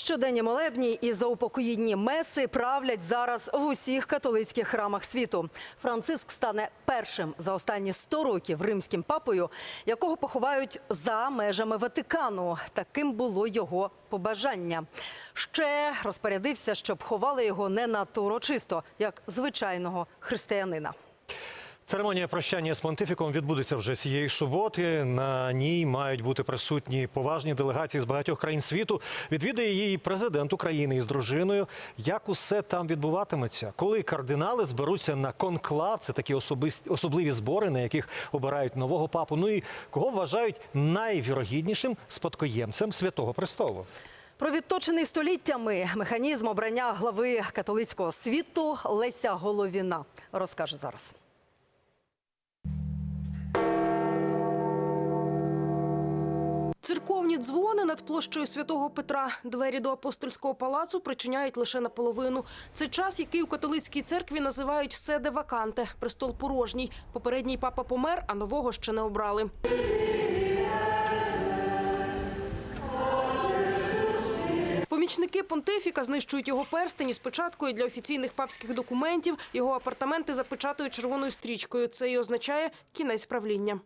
Щоденні молебні і заупокоїдні меси правлять зараз в усіх католицьких храмах світу. Франциск стане першим за останні 100 років римським папою, якого поховають за межами Ватикану. Таким було його побажання. Ще розпорядився, щоб ховали його не надто урочисто, як звичайного християнина. Церемонія прощання з понтифіком відбудеться вже цієї суботи. На ній мають бути присутні поважні делегації з багатьох країн світу. Відвідає її президент України із дружиною. Як усе там відбуватиметься? Коли кардинали зберуться на конклав, це такі особисті особливі збори, на яких обирають нового папу. Ну і кого вважають найвірогіднішим спадкоємцем святого престолу? Про відточений століттями механізм обрання глави католицького світу Леся Головіна розкаже зараз. Церковні дзвони над площею святого Петра. Двері до апостольського палацу причиняють лише наполовину. Це час, який у католицькій церкві називають седе ваканте престол порожній. Попередній папа помер, а нового ще не обрали. Помічники понтифіка знищують його перстені з печаткою для офіційних папських документів. Його апартаменти запечатують червоною стрічкою. Це і означає кінець правління.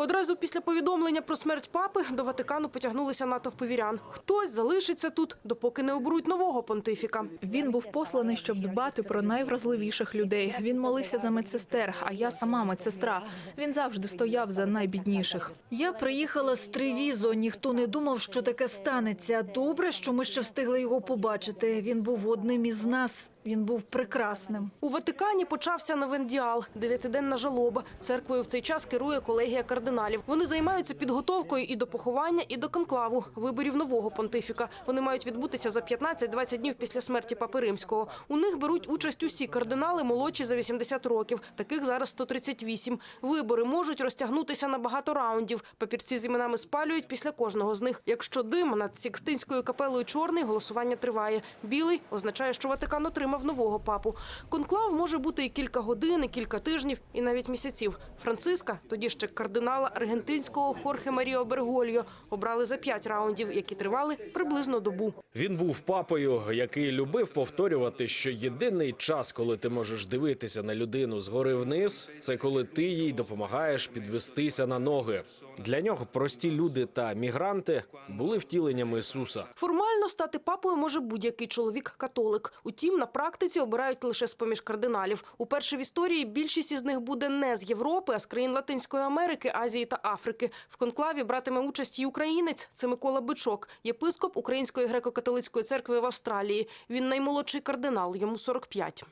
Одразу після повідомлення про смерть папи до Ватикану потягнулися натовпи вірян. Хтось залишиться тут, допоки не оберуть нового понтифіка. Він був посланий, щоб дбати про найвразливіших людей. Він молився за медсестер, а я сама медсестра. Він завжди стояв за найбідніших. Я приїхала з Тревізо. Ніхто не думав, що таке станеться. Добре, що ми ще встигли його побачити. Він був одним із нас. Він був прекрасним. У Ватикані почався новендіал – дев'ятиденна жалоба. Церквою в цей час керує колегія кардиналів. Вони займаються підготовкою і до поховання, і до конклаву – виборів нового понтифіка. Вони мають відбутися за 15-20 днів після смерті папи римського. У них беруть участь усі кардинали молодші за 80 років. Таких зараз 138. Вибори можуть розтягнутися на багато раундів. Папірці з іменами спалюють після кожного з них. Якщо дим над Сікстинською капелою чорний, голосування триває. Білий означає, що Ватикан отримав нового папу. Конклав може бути і кілька годин, і кілька тижнів, і навіть місяців. Франциска, тоді ще кардинала аргентинського Хорхе Маріо Бергольо, обрали за п'ять раундів, які тривали приблизно добу. Він був папою, який любив повторювати, що єдиний час, коли ти можеш дивитися на людину згори вниз, це коли ти їй допомагаєш підвестися на ноги. Для нього прості люди та мігранти були втіленням Ісуса. Формально стати папою може будь-який чоловік-католик. Утім, на практиці обирають лише з-поміж кардиналів. Уперше в історії більшість із них буде не з Європи, а з країн Латинської Америки, Азії та Африки. В конклаві братиме участь і українець. Це Микола Бичок, єпископ Української греко-католицької церкви в Австралії. Він наймолодший кардинал, йому 45.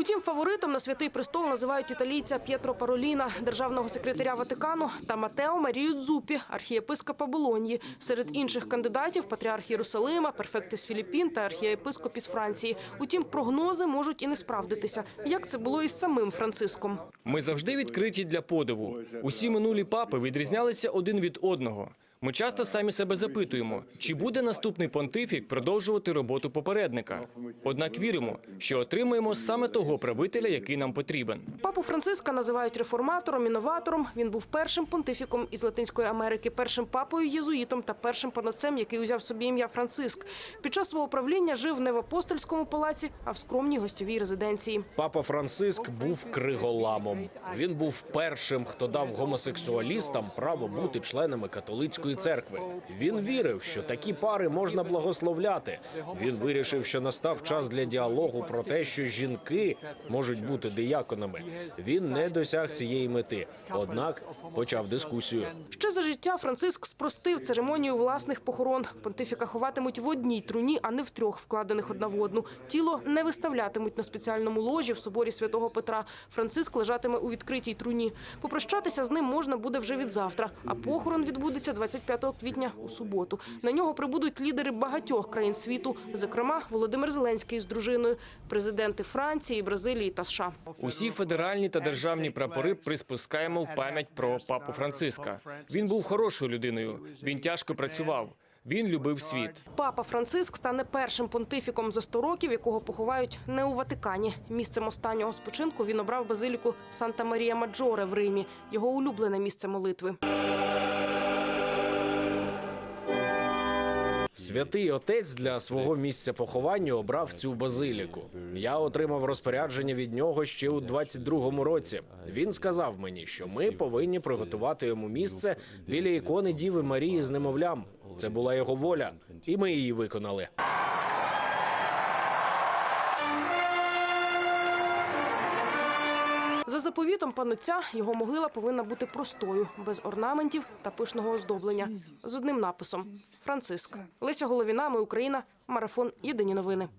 Утім, фаворитом на святий престол називають італійця П'єтро Пароліна, державного секретаря Ватикану, та Матео Марію Дзупі, архієпископа Болоньї. Серед інших кандидатів патріарх Єрусалима, перфект із Філіппін та архієпископ із Франції. Утім, прогнози можуть і не справдитися, як це було із самим Франциском. Ми завжди відкриті для подиву. Усі минулі папи відрізнялися один від одного. Ми часто самі себе запитуємо, чи буде наступний понтифік продовжувати роботу попередника. Однак віримо, що отримаємо саме того правителя, який нам потрібен. Папу Франциска називають реформатором, інноватором. Він був першим понтифіком із Латинської Америки, першим папою єзуїтом та першим панотцем, який узяв собі ім'я Франциск. Під час свого правління жив не в апостольському палаці, а в скромній гостьовій резиденції. Папа Франциск був криголамом. Він був першим, хто дав гомосексуалістам право бути членами католицької церкви. Він вірив, що такі пари можна благословляти. Він вирішив, що настав час для діалогу про те, що жінки можуть бути дияконами. Він не досяг цієї мети, однак почав дискусію. Ще за життя Франциск спростив церемонію власних похорон. Понтифіка ховатимуть в одній труні, а не в трьох, вкладених одна в одну. Тіло не виставлятимуть на спеціальному ложі в соборі святого Петра. Франциск лежатиме у відкритій труні. Попрощатися з ним можна буде вже від завтра. А похорон відбудеться 25 квітня у суботу. На нього прибудуть лідери багатьох країн світу, зокрема Володимир Зеленський з дружиною, президенти Франції, Бразилії та США. Усі федеральні та державні прапори приспускаємо в пам'ять про папу Франциска. Він був хорошою людиною. Він тяжко працював. Він любив світ. Папа Франциск стане першим понтифіком за 100 років, якого поховають не у Ватикані. Місцем останнього спочинку він обрав базиліку Санта Марія Маджоре в Римі, його улюблене місце молитви. Святий отець для свого місця поховання обрав цю базиліку. Я отримав розпорядження від нього ще у 22-му році. Він сказав мені, що ми повинні приготувати йому місце біля ікони Діви Марії з немовлям. Це була його воля, і ми її виконали. За заповітом панотця його могила повинна бути простою, без орнаментів та пишного оздоблення, з одним написом Франциск. Леся Головіна, ми Україна, марафон. Єдині новини.